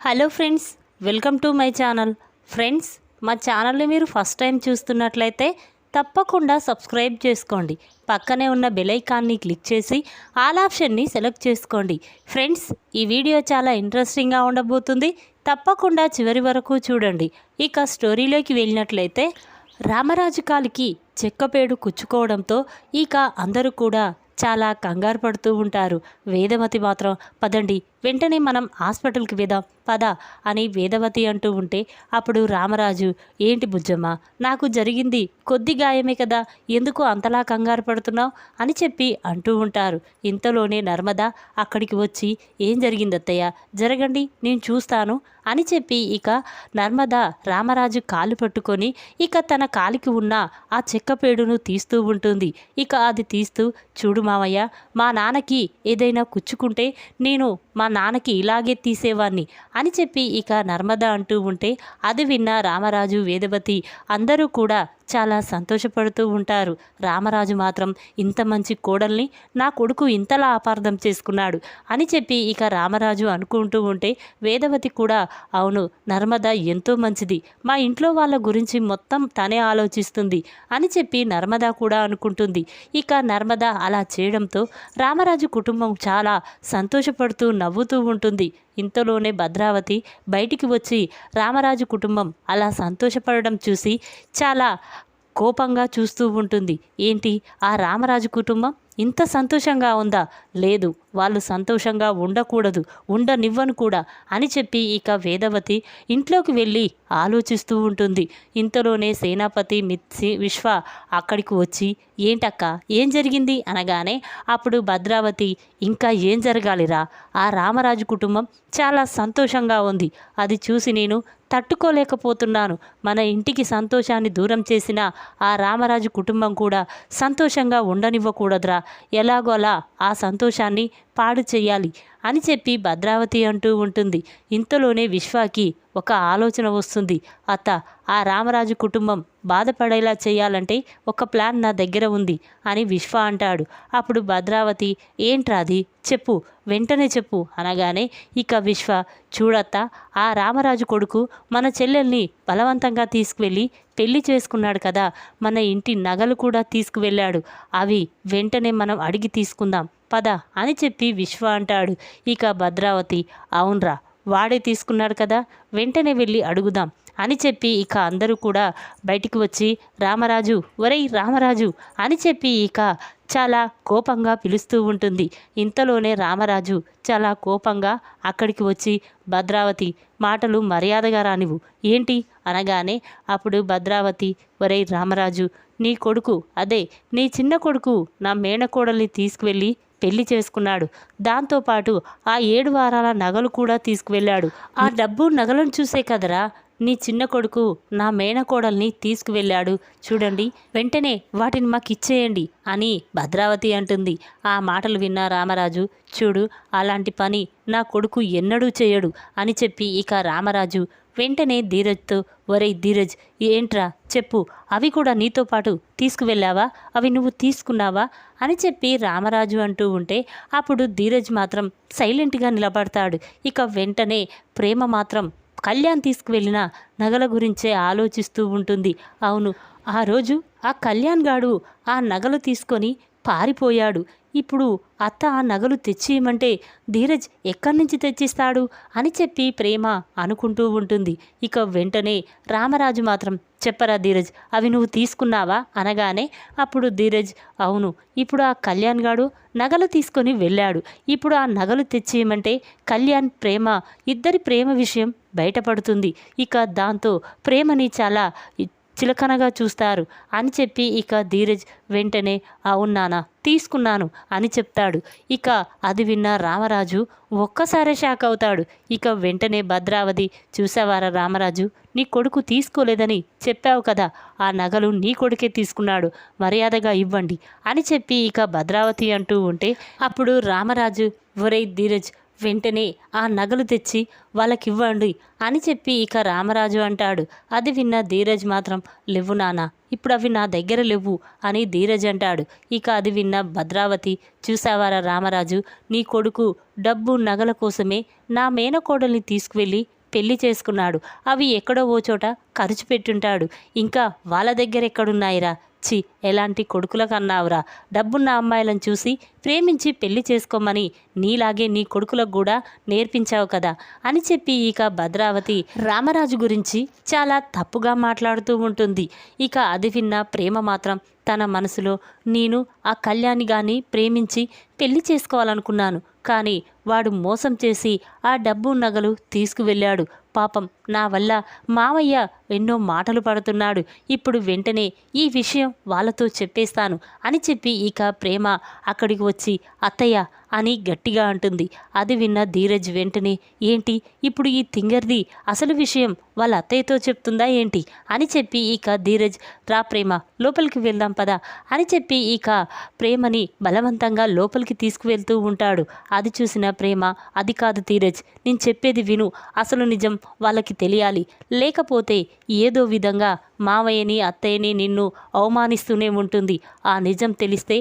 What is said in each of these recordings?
Hello friends welcome to my channel. Friends మా ఛానల్ని మీరు ఫస్ట్ టైం చూస్తున్నట్లయితే తప్పకుండా సబ్స్క్రైబ్ చేసుకోండి. పక్కనే ఉన్న బెలైకాన్ని క్లిక్ చేసి ఆల్ ఆప్షన్ని సెలెక్ట్ చేసుకోండి. ఫ్రెండ్స్ ఈ వీడియో చాలా ఇంట్రెస్టింగ్గా ఉండబోతుంది. తప్పకుండా చివరి వరకు చూడండి. ఇక స్టోరీలోకి వెళ్ళినట్లయితే రామరాజు కాలికి చెక్కపేడు కుచ్చుకోవడంతో ఇక అందరూ కూడా చాలా కంగారు పడుతూ ఉంటారు. వేదమతి మాత్రం పదండి వెంటనే మనం హాస్పిటల్కి వెదాం పద అని వేదవతి అంటూ ఉంటే అప్పుడు రామరాజు ఏంటి బుజ్జమ్మ నాకు జరిగింది కొద్ది గాయమే కదా ఎందుకు అంతలా కంగారు పడుతున్నావు? అని చెప్పి అంటూ ఉంటారు. ఇంతలోనే నర్మద అక్కడికి వచ్చి ఏం జరిగింది అత్తయ్య జరగండి నేను చూస్తాను అని చెప్పి ఇక నర్మద రామరాజు కాలు పట్టుకొని ఇక తన కాలికి ఉన్న ఆ చెక్కపేడును తీస్తూ ఉంటుంది. ఇక అది తీస్తూ చూడు మామయ్య మా నాన్నకి ఏదైనా కుచ్చుకుంటే నేను మా నాన్నకి ఇలాగే తీసేవాణ్ణి అని చెప్పి ఇక నర్మద అంటూ ఉంటే అది విన్న రామరాజు వేదవతి అందరూ కూడా చాలా సంతోషపడుతూ ఉంటారు. రామరాజు మాత్రం ఇంత మంచి కోడల్ని నా కొడుకు ఇంతలా అపార్థం చేసుకున్నాడు అని చెప్పి ఇక రామరాజు అనుకుంటూ ఉంటే వేదవతి కూడా అవును నర్మద ఎంతో మంచిది. మా ఇంట్లో వాళ్ళ గురించి మొత్తం తనే ఆలోచిస్తుంది అని చెప్పి నర్మద కూడా అనుకుంటుంది. ఇక నర్మద అలా చేయడంతో రామరాజు కుటుంబం చాలా సంతోషపడుతూ నవ్వుతూ ఉంటుంది. ఇంతలోనే భద్రావతి బయటికి వచ్చి రామరాజు కుటుంబం అలా సంతోషపడడం చూసి చాలా కోపంగా చూస్తూ ఉంటుంది. ఏంటి? ఆ రామరాజు కుటుంబం ఇంత సంతోషంగా ఉందా? లేదు. వాళ్ళు సంతోషంగా ఉండకూడదు. ఉండనివ్వను కూడా అని చెప్పి ఇక వేదవతి ఇంట్లోకి వెళ్ళి ఆలోచిస్తూ ఉంటుంది. ఇంతలోనే సేనాపతి మిత్సి విశ్వ అక్కడికి వచ్చి ఏంటక్క? ఏం జరిగింది? అనగానే అప్పుడు భద్రావతి ఇంకా ఏం జరగాలిరా? ఆ రామరాజు కుటుంబం చాలా సంతోషంగా ఉంది. అది చూసి నేను తట్టుకోలేకపోతున్నాను. మన ఇంటికి సంతోషాన్ని దూరం చేసిన ఆ రామరాజు కుటుంబం కూడా సంతోషంగా ఉండనివ్వకూడదురా. ఎలాగోలా ఆ సంతోషాన్ని పాడు చేయాలి. అని చెప్పి భద్రావతి అంటూ ఉంటుంది. ఇంతలోనే విశ్వాకి ఒక ఆలోచన వస్తుంది. అత్త ఆ రామరాజు కుటుంబం బాధపడేలా చేయాలంటే ఒక ప్లాన్ నా దగ్గర ఉంది అని విశ్వ అంటాడు. అప్పుడు భద్రావతి ఏంట్రాది చెప్పు వెంటనే చెప్పు అనగానే ఇక విశ్వ చూడత్త ఆ రామరాజు కొడుకు మన చెల్లెల్ని బలవంతంగా తీసుకువెళ్ళి పెళ్ళి చేసుకున్నాడు కదా మన ఇంటి నగలు కూడా తీసుకువెళ్ళాడు. అవి వెంటనే మనం అడిగి తీసుకుందాం పద అని చెప్పి విశ్వ అంటాడు. ఇక భద్రావతి అవునరా వాడే తీసుకున్నాడు కదా వెంటనే వెళ్ళి అడుగుదాం అని చెప్పి ఇక అందరూ కూడా బయటికి వచ్చి రామరాజు ఒరేయ్ రామరాజు అని చెప్పి ఇక చాలా కోపంగా పిలుస్తూ ఉంటుంది. ఇంతలోనే రామరాజు చాలా కోపంగా అక్కడికి వచ్చి భద్రావతి మాటలు మర్యాదగా రానివు ఏంటి? అనగానే అప్పుడు భద్రావతి ఒరై రామరాజు నీ కొడుకు అదే నీ చిన్న కొడుకు నా మేనకోడల్ని తీసుకువెళ్ళి పెళ్ళి చేసుకున్నాడు. దాంతోపాటు ఆ ఏడు వారాల నగలు కూడా తీసుకువెళ్ళాడు. ఆ డబ్బు నగలను చూసే కదరా? నీ చిన్న కొడుకు నా మేనకోడల్ని తీసుకువెళ్ళాడు. చూడండి వెంటనే వాటిని మాకు ఇచ్చేయండి అని భద్రావతి అంటుంది. ఆ మాటలు విన్న రామరాజు చూడు అలాంటి పని నా కొడుకు ఎన్నడూ చేయడు అని చెప్పి ఇక రామరాజు వెంటనే ధీరజ్తో ఒరేయ్ ధీరజ్ ఏంట్రా? చెప్పు. అవి కూడా నీతో పాటు తీసుకువెళ్ళావా? అవి నువ్వు తీసుకున్నావా? అని చెప్పి రామరాజు అంటూ ఉంటే అప్పుడు ధీరజ్ మాత్రం సైలెంట్గా నిలబడతాడు. ఇక వెంటనే ప్రేమ మాత్రం కళ్యాణ్ తీసుకువెళ్ళిన నగల గురించే ఆలోచిస్తూ ఉంటుంది. అవును ఆ రోజు ఆ కళ్యాణ్ గాడు ఆ నగలు తీసుకొని పారిపోయాడు. ఇప్పుడు అత్త ఆ నగలు తెచ్చియమంటే ధీరజ్ ఎక్కడి నుంచి తెచ్చిస్తాడు? అని చెప్పి ప్రేమ అనుకుంటూ ఉంటుంది. ఇక వెంటనే రామరాజు మాత్రం చెప్పరా ధీరజ్ అవి నువ్వు తీసుకున్నావా? అనగానే అప్పుడు ధీరజ్ అవును ఇప్పుడు ఆ కళ్యాణ్ గాడు నగలు తీసుకొని వెళ్ళాడు. ఇప్పుడు ఆ నగలు తెచ్చేయమంటే కళ్యాణ్ ప్రేమ ఇద్దరి ప్రేమ విషయం బయటపడుతుంది. ఇక దాంతో ప్రేమని చాలా చిలకనగా చూస్తారు. అని చెప్పి ఇక ధీరజ్ వెంటనే అవునానా తీసుకున్నాను అని చెప్తాడు. ఇక అది విన్న రామరాజు ఒక్కసారే షాక్ అవుతాడు. ఇక వెంటనే భద్రావతి చూసావారా రామరాజు నీ కొడుకు తీసుకోలేదని చెప్పావు కదా ఆ నగలు నీ కొడుకే తీసుకున్నాడు మర్యాదగా ఇవ్వండి అని చెప్పి ఇక భద్రావతి అంటూ ఉంటే అప్పుడు రామరాజు ఒరేయ్ ధీరజ్ వెంటనే ఆ నగలు తెచ్చి వాళ్ళకివ్వండి అని చెప్పి ఇక రామరాజు అంటాడు. అది విన్న ధీరజ్ మాత్రం లేవు నాన్న ఇప్పుడు అవి నా దగ్గర లేవు అని ధీరజ్ అంటాడు. ఇక అది విన్న భద్రావతి చూసావారా రామరాజు నీ కొడుకు డబ్బు నగల కోసమే నా మేనకోడల్ని తీసుకువెళ్ళి పెళ్ళి చేసుకున్నాడు. అవి ఎక్కడో ఓ చోట ఖర్చు పెట్టుంటాడు. ఇంకా వాళ్ళ దగ్గర ఎక్కడున్నాయిరా చి ఎలాంటి కొడుకుల కన్నావురా? డబ్బున్న అమ్మాయిలను చూసి ప్రేమించి పెళ్ళి చేసుకోమని నీలాగే నీ కొడుకులకు కూడా నేర్పించావు కదా అని చెప్పి ఇక భద్రావతి రామరాజు గురించి చాలా తప్పుగా మాట్లాడుతూ ఉంటుంది. ఇక అది విన్న ప్రేమ మాత్రం తన మనసులో నేను ఆ కళ్యాణి గాని ప్రేమించి పెళ్ళి చేసుకోవాలనుకున్నాను కానీ వాడు మోసం చేసి ఆ డబ్బు నగలు తీసుకువెళ్ళాడు. పాపం. నా వల్ల మావయ్య ఎన్నో మాటలు పడుతున్నాడు. ఇప్పుడు వెంటనే ఈ విషయం వాళ్ళతో చెప్పేస్తాను అని చెప్పి ఇక ప్రేమ అక్కడికి వచ్చి అత్తయ్య అని గట్టిగా అంటుంది. అది విన్న ధీరజ్ వెంటనే ఏంటి? ఇప్పుడు ఈ తింగర్ది అసలు విషయం వాళ్ళ అత్తయ్యతో చెప్తుందా ఏంటి? అని చెప్పి ఇక ధీరజ్ రా ప్రేమ లోపలికి వెళ్దాం పదా అని చెప్పి ఇక ప్రేమని బలవంతంగా లోపలికి తీసుకువెళ్తూ ఉంటాడు. అది చూసిన ప్రేమ అది కాదు ధీరజ్ నేను చెప్పేది విను. అసలు నిజం వాళ్ళకి తెలియాలి. లేకపోతే ఏదో విధంగా మావయ్యని అత్తయ్యని నిన్ను అవమానిస్తూనే ఉంటుంది. ఆ నిజం తెలిస్తే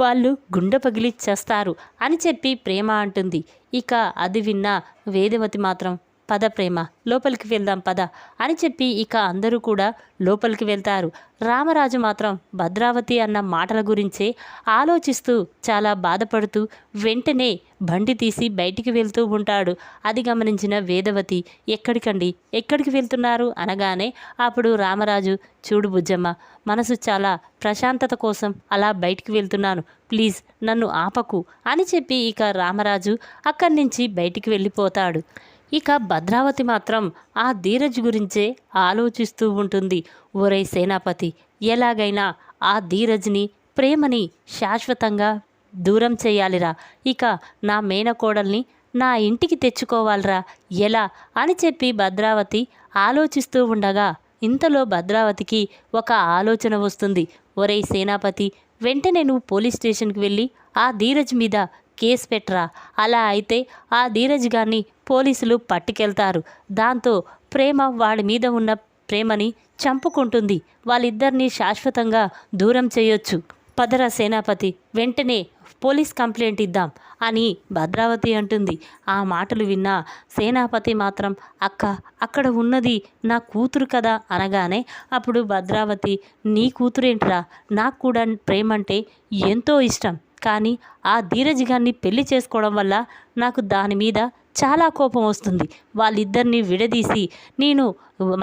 వాళ్ళు గుండె పగిలి చేస్తారు అని చెప్పి ప్రేమ అంటుంది. ఇక అది విన్న వేదవతి మాత్రం పద ప్రేమ లోపలికి వెళ్దాం పద అని చెప్పి ఇక అందరూ కూడా లోపలికి వెళ్తారు. రామరాజు మాత్రం భద్రావతి అన్న మాటల గురించే ఆలోచిస్తూ చాలా బాధపడుతూ వెంటనే బండి తీసి బయటికి వెళ్తూ ఉంటాడు. అది గమనించిన వేదవతి ఎక్కడికండి? ఎక్కడికి వెళ్తున్నారు? అనగానే అప్పుడు రామరాజు చూడు బుజ్జమ్మ మనసు చాలా ప్రశాంతత కోసం అలా బయటికి వెళ్తున్నాను. ప్లీజ్ నన్ను ఆపకు అని చెప్పి ఇక రామరాజు అక్కడి నుంచి బయటికి వెళ్ళిపోతాడు. ఇక భద్రావతి మాత్రం ఆ ధీరజ్ గురించే ఆలోచిస్తూ ఉంటుంది. ఒరే సేనాపతి ఎలాగైనా ఆ ధీరజ్ని ప్రేమని శాశ్వతంగా దూరం చేయాలిరా. ఇక నా మేనకోడల్ని నా ఇంటికి తెచ్చుకోవాలిరా. ఎలా అని చెప్పి భద్రావతి ఆలోచిస్తూ ఉండగా ఇంతలో భద్రావతికి ఒక ఆలోచన వస్తుంది. ఒరే సేనాపతి వెంటనే నువ్వు పోలీస్ స్టేషన్కి వెళ్ళి ఆ ధీరజ్ మీద కేసు పెట్టరా? అలా అయితే ఆ ధీరజ్ గారిని పోలీసులు పట్టుకెళ్తారు. దాంతో ప్రేమ వాడి మీద ఉన్న ప్రేమని చంపుకుంటుంది. వాళ్ళిద్దరినీ శాశ్వతంగా దూరం చేయొచ్చు. పదరా సేనాపతి వెంటనే పోలీస్ కంప్లైంట్ ఇద్దాం అని భద్రావతి అంటుంది. ఆ మాటలు విన్న సేనాపతి మాత్రం అక్క అక్కడ ఉన్నది నా కూతురు కదా అనగానే అప్పుడు భద్రావతి నీ కూతురేంట్రా? నాకు కూడా ప్రేమ అంటే ఎంతో ఇష్టం. కానీ ఆ ధీరజ్ గారిని పెళ్ళి చేసుకోవడం వల్ల నాకు దాని మీద చాలా కోపం వస్తుంది. వాళ్ళిద్దరిని విడదీసి నేను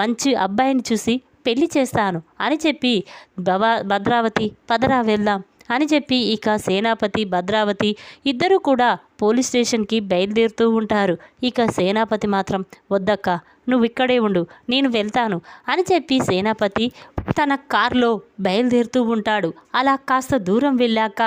మంచి అబ్బాయిని చూసి పెళ్ళి చేస్తాను అని చెప్పి భవ భద్రావతి పదరా వెళ్దాం అని చెప్పి ఇక సేనాపతి భద్రావతి ఇద్దరు కూడా పోలీస్ స్టేషన్కి బయలుదేరుతూ ఉంటారు. ఇక సేనాపతి మాత్రం వద్దక్క నువ్వు ఇక్కడే ఉండు నేను వెళ్తాను అని చెప్పి సేనాపతి తన కారులో బయలుదేరుతూ ఉంటాడు. అలా కాస్త దూరం వెళ్ళాక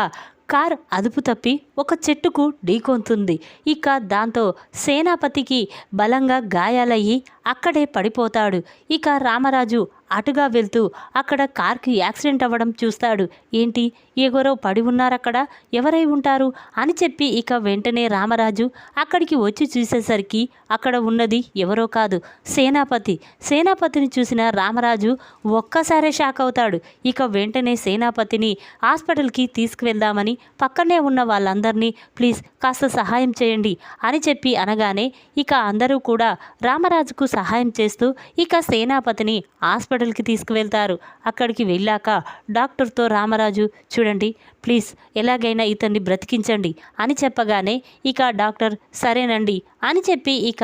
కార్ అదుపు తప్పి ఒక చెట్టుకు ఢీకొంతుంది. ఇక దాంతో సేనాపతికి బలంగా గాయాలయ్యి అక్కడే పడిపోతాడు. ఇక రామరాజు అటుగా వెళ్తూ అక్కడ కార్కి యాక్సిడెంట్ అవ్వడం చూస్తాడు. ఏంటి? ఎగోరో పడి ఉన్నారక్కడ? ఎవరై ఉంటారు? అని చెప్పి ఇక వెంటనే రామరాజు అక్కడికి వచ్చి చూసేసరికి అక్కడ ఉన్నది ఎవరో కాదు సేనాపతి. సేనాపతిని చూసిన రామరాజు ఒక్కసారే షాక్ అవుతాడు. ఇక వెంటనే సేనాపతిని హాస్పిటల్కి తీసుకువెళ్దామని పక్కనే ఉన్న వాళ్ళందరినీ ప్లీజ్ కాస్త సహాయం చేయండి అని చెప్పి అనగానే ఇక అందరూ కూడా రామరాజుకు సహాయం చేస్తూ ఇక సేనాపతిని హాస్పిటల్కి తీసుకువెళ్తారు. అక్కడికి వెళ్ళాక డాక్టర్తో రామరాజు చూడండి ప్లీజ్ ఎలాగైనా ఇతన్ని బ్రతికించండి అని చెప్పగానే ఇక డాక్టర్ సరేనండి అని చెప్పి ఇక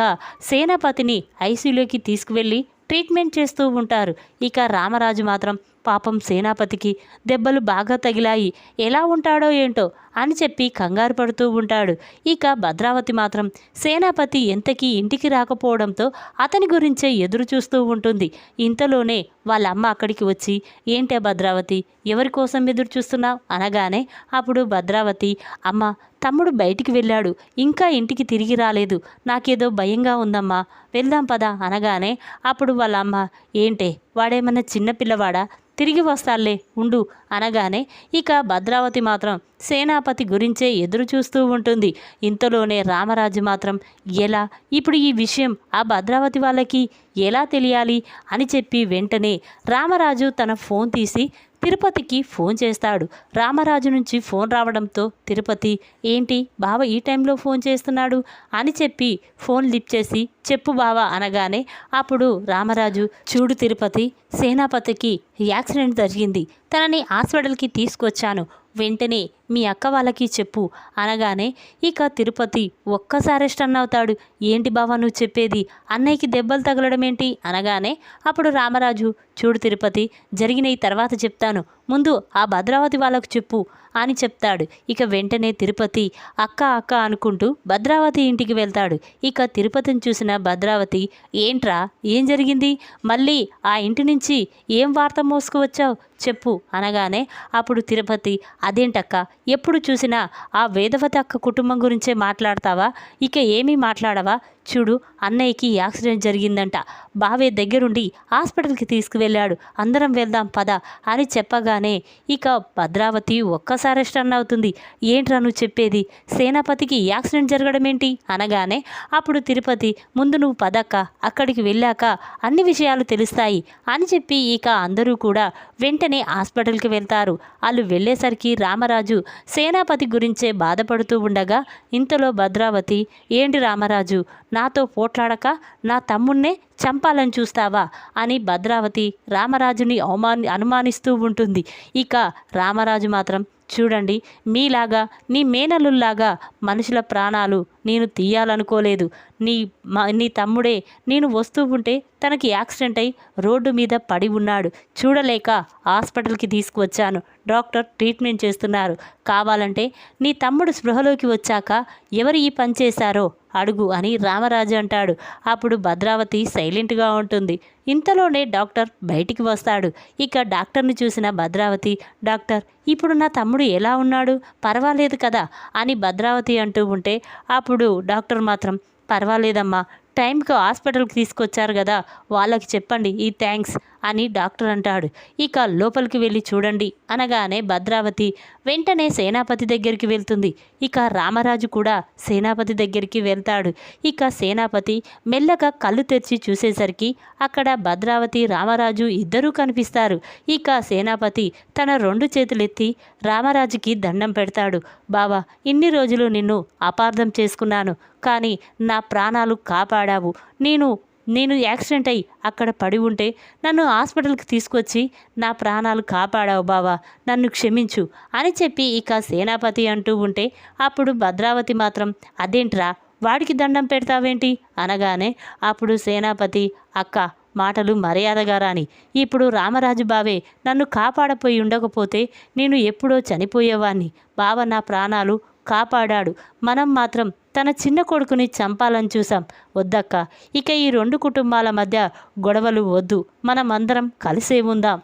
సేనాపతిని ఐసీయూలోకి తీసుకువెళ్ళి ట్రీట్మెంట్ చేస్తూ ఉంటారు. ఇక రామరాజు మాత్రం పాపం సేనాపతికి దెబ్బలు బాగా తగిలాయి. ఎలా ఉంటాడో ఏంటో అని చెప్పి కంగారు పడుతూ ఉంటాడు. ఇక భద్రావతి మాత్రం సేనాపతి ఎంతకీ ఇంటికి రాకపోవడంతో అతని గురించే ఎదురు చూస్తూ ఉంటుంది. ఇంతలోనే వాళ్ళ అమ్మ అక్కడికి వచ్చి ఏంటే భద్రావతి ఎవరి కోసం ఎదురు చూస్తున్నావు? అనగానే అప్పుడు భద్రావతి అమ్మ తమ్ముడు బయటికి వెళ్ళాడు. ఇంకా ఇంటికి తిరిగి రాలేదు. నాకేదో భయంగా ఉందమ్మా. వెళ్దాం పదా. అనగానే అప్పుడు వాళ్ళ అమ్మ ఏంటే వాడేమన్నా చిన్నపిల్లవాడా తిరిగి వస్తాలే ఉండు. అనగానే ఇక భద్రావతి మాత్రం సేనాపతి గురించే ఎదురు చూస్తూ ఉంటుంది. ఇంతలోనే రామరాజు మాత్రం ఎలా? ఇప్పుడు ఈ విషయం ఆ భద్రావతి వాళ్ళకి ఎలా తెలియాలి అని చెప్పి వెంటనే రామరాజు తన ఫోన్ తీసి తిరుపతికి ఫోన్ చేస్తాడు. రామరాజు నుంచి ఫోన్ రావడంతో తిరుపతి ఏంటి బావ ఈ టైంలో ఫోన్ చేస్తున్నాడు? అని చెప్పి ఫోన్ లిఫ్ట్ చేసి చెప్పు బావ అనగానే అప్పుడు రామరాజు చూడు తిరుపతి సేనాపతికి యాక్సిడెంట్ జరిగింది. తనని హాస్పిటల్కి తీసుకొచ్చాను. వెంటనే మీ అక్క వాళ్ళకి చెప్పు అనగానే ఇక తిరుపతి ఒక్కసారి స్టన్ అవుతాడు ఏంటి బావ నువ్వు చెప్పేది? అన్నయ్యకి దెబ్బలు తగలడం ఏంటి అనగానే అప్పుడు రామరాజు చూడు తిరుపతి జరిగిన ఈ తర్వాత చెప్తాను. ముందు ఆ భద్రావతి వాళ్ళకు చెప్పు అని చెప్తాడు. ఇక వెంటనే తిరుపతి అక్క అక్క అనుకుంటూ భద్రావతి ఇంటికి వెళ్తాడు. ఇక తిరుపతిని చూసిన భద్రావతి ఏంట్రా? ఏం జరిగింది? మళ్ళీ ఆ ఇంటి నుంచి ఏం వార్త మోసుకువచ్చావు? చెప్పు అనగానే అప్పుడు తిరుపతి అదేంటక్క? ఎప్పుడు చూసినా ఆ వేదవతి అక్క కుటుంబం గురించే మాట్లాడతావా? ఇక ఏమీ మాట్లాడవా? చూడు అన్నయ్యకి యాక్సిడెంట్ జరిగిందంట. బావే దగ్గరుండి హాస్పిటల్కి తీసుకువెళ్ళాడు. అందరం వెళ్దాం పద అని చెప్పగానే ఇక భద్రావతి ఒక్కసారి స్టన్ అవుతుంది. ఏంట్రా నువ్వు చెప్పేది? సేనాపతికి యాక్సిడెంట్ జరగడం ఏంటి అనగానే అప్పుడు తిరుపతి ముందు నువ్వు పదక్క అక్కడికి వెళ్ళాక అన్ని విషయాలు తెలుస్తాయి అని చెప్పి ఇక అందరూ కూడా వెంటనే హాస్పిటల్కి వెళ్తారు. వాళ్ళు వెళ్ళేసరికి రామరాజు సేనాపతి గురించే బాధపడుతూ ఉండగా ఇంతలో భద్రావతి ఏంటి రామరాజు? నాతో పోట్లాడక? నా తమ్ముణ్ణే చంపాలని చూస్తావా? అని భద్రావతి రామరాజుని అవమాని అనుమానిస్తూ ఉంటుంది. ఇక రామరాజు మాత్రం చూడండి మీలాగా నీ మేనలుల్లాగా మనుషుల ప్రాణాలు నేను తీయాలనుకోలేదు. నీ మా నీ తమ్ముడే నేను వస్తూ ఉంటే తనకి యాక్సిడెంట్ అయి రోడ్డు మీద పడి ఉన్నాడు. చూడలేక హాస్పిటల్కి తీసుకువచ్చాను. డాక్టర్ ట్రీట్మెంట్ చేస్తున్నారు. కావాలంటే నీ తమ్ముడు స్పృహలోకి వచ్చాక ఎవరు ఈ పని చేశారో అడుగు అని రామరాజు అంటాడు. అప్పుడు భద్రావతి సైలెంట్గా ఉంటుంది. ఇంతలోనే డాక్టర్ బయటికి వస్తాడు. ఇక డాక్టర్ని చూసిన భద్రావతి డాక్టర్ ఇప్పుడు నా తమ్ముడు ఎలా ఉన్నాడు? పర్వాలేదు కదా? అని భద్రావతి అంటూ ఉంటే అప్పుడు డాక్టర్ మాత్రం పర్వాలేదమ్మా టైంకి హాస్పిటల్కి తీసుకొచ్చారు కదా వాళ్ళకి చెప్పండి ఈ థ్యాంక్స్. అని డాక్టర్ అంటాడు. ఇక లోపలికి వెళ్ళి చూడండి అనగానే భద్రావతి వెంటనే సేనాపతి దగ్గరికి వెళ్తుంది. ఇక రామరాజు కూడా సేనాపతి దగ్గరికి వెళ్తాడు. ఇక సేనాపతి మెల్లగా కళ్ళు తెరిచి చూసేసరికి అక్కడ భద్రావతి రామరాజు ఇద్దరూ కనిపిస్తారు. ఇక సేనాపతి తన రెండు చేతులెత్తి రామరాజుకి దండం పెడతాడు. బావా ఇన్ని రోజులు నిన్ను అపార్థం చేసుకున్నాను. కానీ నా ప్రాణాలు కాపాడావు. నేను నేను యాక్సిడెంట్ అయ్యి అక్కడ పడి ఉంటే నన్ను హాస్పిటల్కి తీసుకొచ్చి నా ప్రాణాలు కాపాడావు బావా నన్ను క్షమించు అని చెప్పి ఇక సేనాపతి అంటూ ఉంటే అప్పుడు భద్రావతి మాత్రం అదేంట్రా వాడికి దండం పెడతావేంటి? అనగానే అప్పుడు సేనాపతి అక్క మాటలు మర్యాదగా రాని. ఇప్పుడు రామరాజు బావే నన్ను కాపాడపోయి ఉండకపోతే నేను ఎప్పుడో చనిపోయేవాణ్ణి. బావ నా ప్రాణాలు కాపాడాడు. మనం మాత్రం తన చిన్న కొడుకుని చంపాలని చూసాం వద్దక్క. ఇక ఈ రెండు కుటుంబాల మధ్య గొడవలు వద్దు. మనమందరం కలిసే ఉందాం.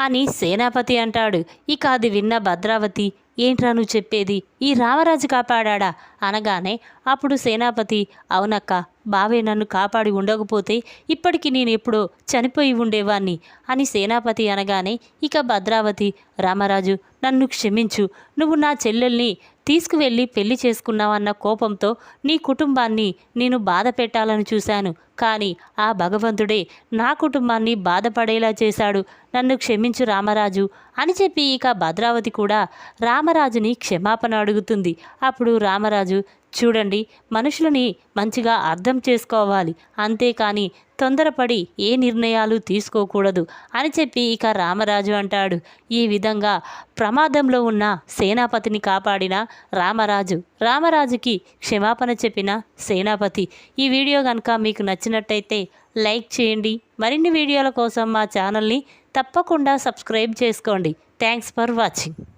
అని సేనాపతి అంటాడు. ఇక అది విన్న భద్రావతి ఏంట్రా నువ్వు చెప్పేది? ఈ రామరాజు కాపాడా అనగానే అప్పుడు సేనాపతి అవునక్క. బావే నన్ను కాపాడి ఉండకపోతే ఇప్పటికి నేను ఎప్పుడో చనిపోయి ఉండేవాణ్ణి అని సేనాపతి అనగానే ఇక భద్రావతి రామరాజు నన్ను క్షమించు. నువ్వు నా చెల్లెల్ని తీసుకువెళ్ళి పెళ్ళి చేసుకున్నావన్న కోపంతో నీ కుటుంబాన్ని నేను బాధ పెట్టాలని చూశాను. కానీ ఆ భగవంతుడే నా కుటుంబాన్ని బాధపడేలా చేశాడు. నన్ను క్షమించు రామరాజు అని చెప్పి ఇక భద్రావతి కూడా రామరాజుని క్షమాపణ అడుగుతుంది. అప్పుడు రామరాజు చూడండి మనుషులని మంచిగా అర్థం చేసుకోవాలి. అంతేకాని తొందరపడి ఏ నిర్ణయాలు తీసుకోకూడదు అని చెప్పి ఇక రామరాజు అంటాడు. ఈ విధంగా ప్రమాదంలో ఉన్న సేనాపతిని కాపాడిన రామరాజు. రామరాజుకి క్షమాపణ చెప్పిన సేనాపతి. ఈ వీడియో కనుక మీకు నచ్చినట్టయితే లైక్ చేయండి. మరిన్ని వీడియోల కోసం మా ఛానల్ని తప్పకుండా సబ్స్క్రైబ్ చేసుకోండి. Thanks for watching.